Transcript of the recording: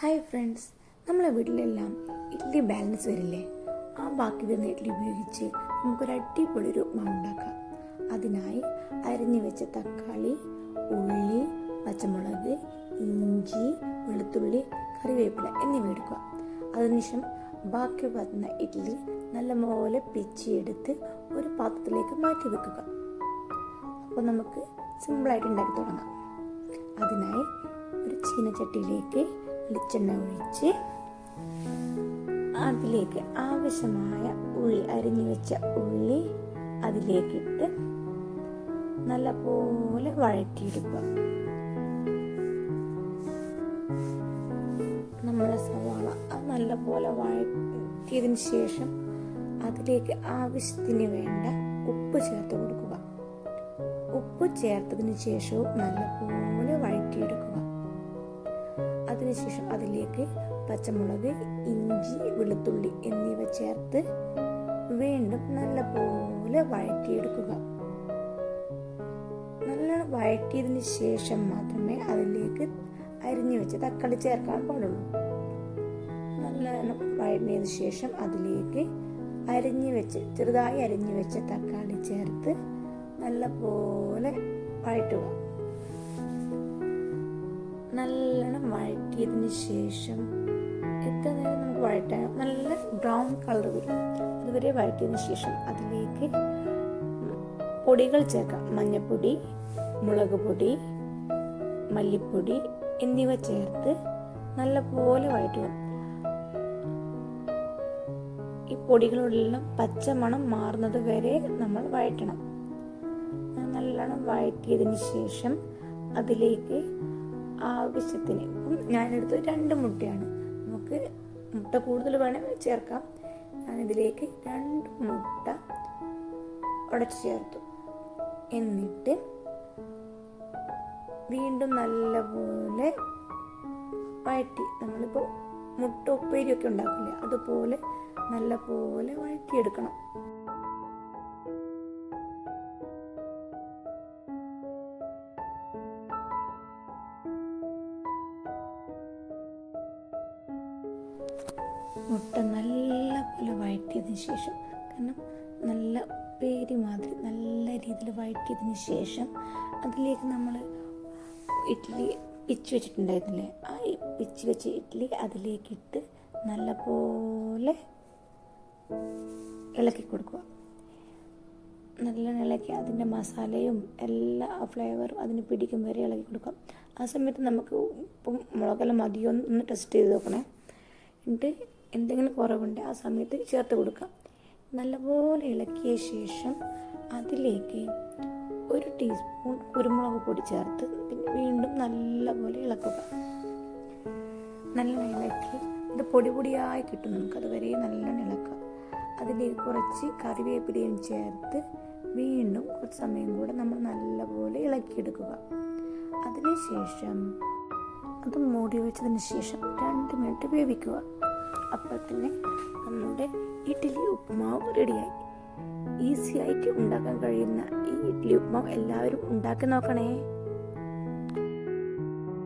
Hi friends നമ്മളെ വീട്ടിലെല്ലാം idli balance വരില്ലേ? ആ ബാക്കി വരുന്ന ഇഡ്ഡലി ഉപയോഗിച്ച് നമുക്കൊരു അടിപൊളി ഒരു ഉപ്മാവ് ഉണ്ടാക്കാം. അതിനായി അരിഞ്ഞു വെച്ച തക്കാളി ഉള്ളി പച്ചമുളക് ഇഞ്ചി വെളുത്തുള്ളി കറിവേപ്പില എന്നിവ എടുക്കുക. അതിനുശേഷം ബാക്കി വരുന്ന ഇഡ്ഡലി നല്ലപോലെ പിച്ചിയെടുത്ത് ഒരു പാത്രത്തിലേക്ക് മാറ്റി വെക്കുക. അപ്പോൾ നമുക്ക് സിമ്പിളായിട്ട് ഉണ്ടാക്കി തുടങ്ങാം. അതിനായി ഒരു ചീനച്ചട്ടിയിലേക്ക് വെളിച്ചെണ്ണ ഒഴിച്ച് അതിലേക്ക് ആവശ്യമായ ഉള്ളി അരിഞ്ഞു വെച്ച ഉള്ളി അതിലേക്കിട്ട് നല്ലപോലെ വഴറ്റിയെടുക്കുക. നമ്മുടെ സവാള അത് നല്ലപോലെ വഴറ്റിയതിന് ശേഷം അതിലേക്ക് ആവശ്യത്തിന് വേണ്ട ഉപ്പ് ചേർത്ത് കൊടുക്കുക. ഉപ്പ് ചേർത്തതിന് ശേഷവും നല്ലപോലെ വഴറ്റിയെടുക്കുക. അതിനുശേഷം അതിലേക്ക് പച്ചമുളക് ഇഞ്ചി വെളുത്തുള്ളി എന്നിവ ചേർത്ത് വീണ്ടും നല്ലപോലെ വഴറ്റിയെടുക്കുക. നല്ല വഴറ്റിയതിന് ശേഷം മാത്രമേ അതിലേക്ക് അരിഞ്ഞു വെച്ച തക്കാളി ചേർക്കാൻ പാടുള്ളൂ. നല്ലോണം വഴറ്റിയതിന് ശേഷം അതിലേക്ക് അരിഞ്ഞു വെച്ച് ചെറുതായി അരിഞ്ഞു വെച്ച തക്കാളി ചേർത്ത് നല്ലപോലെ വഴറ്റുക. നല്ലോണം വഴറ്റിയതിന് ശേഷം എത്ര നേരം നമുക്ക് വഴറ്റാൻ നല്ല ബ്രൗൺ കളർ വരും. അതുവരെ വഴറ്റിയതിന് ശേഷം അതിലേക്ക് പൊടികൾ ചേർക്കാം. മഞ്ഞൾപ്പൊടി മുളക് പൊടി മല്ലിപ്പൊടി എന്നിവ ചേർത്ത് നല്ലപോലെ വഴറ്റുക. ഈ പൊടികളോടെല്ലാം പച്ച മണം മാറുന്നത് വരെ നമ്മൾ വഴറ്റണം. നല്ലോണം വഴറ്റിയതിന് ശേഷം അതിലേക്ക് ആവശ്യത്തിന്. ഇപ്പം ഞാനെടുത്ത് രണ്ട് മുട്ടയാണ്. നമുക്ക് മുട്ട കൂടുതൽ വേണമെങ്കിൽ ചേർക്കാം. ഞാനിതിലേക്ക് രണ്ട് മുട്ട ഉടച്ച് ചേർത്തു. എന്നിട്ട് വീണ്ടും നല്ലപോലെ വഴറ്റി. നമ്മളിപ്പോൾ മുട്ട ഉപ്പേരിയൊക്കെ ഉണ്ടാക്കില്ലേ അതുപോലെ നല്ലപോലെ വഴറ്റിയെടുക്കണം. മുട്ട നല്ലപോലെ വഴറ്റിയതിന് ശേഷം കാരണം നല്ല പേരി മാതിരി നല്ല രീതിയിൽ വഴറ്റിയതിന് ശേഷം അതിലേക്ക് നമ്മൾ ഇഡ്ഡലി പിച്ച് വെച്ചിട്ടുണ്ടായിരുന്നില്ലേ? ആ പിച്ച് വെച്ച ഇഡ്ഡലി അതിലേക്കിട്ട് നല്ലപോലെ ഇളക്കി കൊടുക്കുക. നല്ലോണം ഇളക്കി അതിന്റെ മസാലയും എല്ലാ ഫ്ലേവറും അതിന് പിടിക്കും വരെ ഇളക്കി കൊടുക്കുക. ആ സമയത്ത് നമുക്ക് ഉപ്പും മുളകെല്ലാം മതിയോ ഒന്ന് ടെസ്റ്റ് ചെയ്ത് നോക്കണേ. എന്നിട്ട് എന്തെങ്കിലും കുറവുണ്ട് ആ സമയത്ത് ചേർത്ത് കൊടുക്കാം. നല്ലപോലെ ഇളക്കിയ ശേഷം അതിലേക്ക് ഒരു ടീസ്പൂൺ കുരുമുളക് പൊടി ചേർത്ത് പിന്നെ വീണ്ടും നല്ലപോലെ ഇളക്കുക. നല്ലോണം ഇളക്കി ഇത് പൊടി പൊടിയായി കിട്ടും നമുക്ക് അതുവരെ നല്ലോണം ഇളക്കാം അതിലേക്ക് കുറച്ച് കറിവേപ്പിലയും ചേർത്ത് വീണ്ടും കുറച്ച് സമയം കൂടെ നമ്മൾ നല്ലപോലെ ഇളക്കിയെടുക്കുക. അതിനുശേഷം അത് മൂടി വെച്ചതിന് ശേഷം രണ്ട് മിനിറ്റ് വേവിക്കുക. അപ്പോൾ തന്നെ നമ്മുടെ ഇഡ്ഡലി ഉപ്പുമാവ് റെഡിയായി. ഈസി ആയിട്ട് ഉണ്ടാക്കാൻ കഴിയുന്ന ഈ ഇഡ്ഡലി ഉപ്പുമാവ് എല്ലാവരും ഉണ്ടാക്കി നോക്കണേ.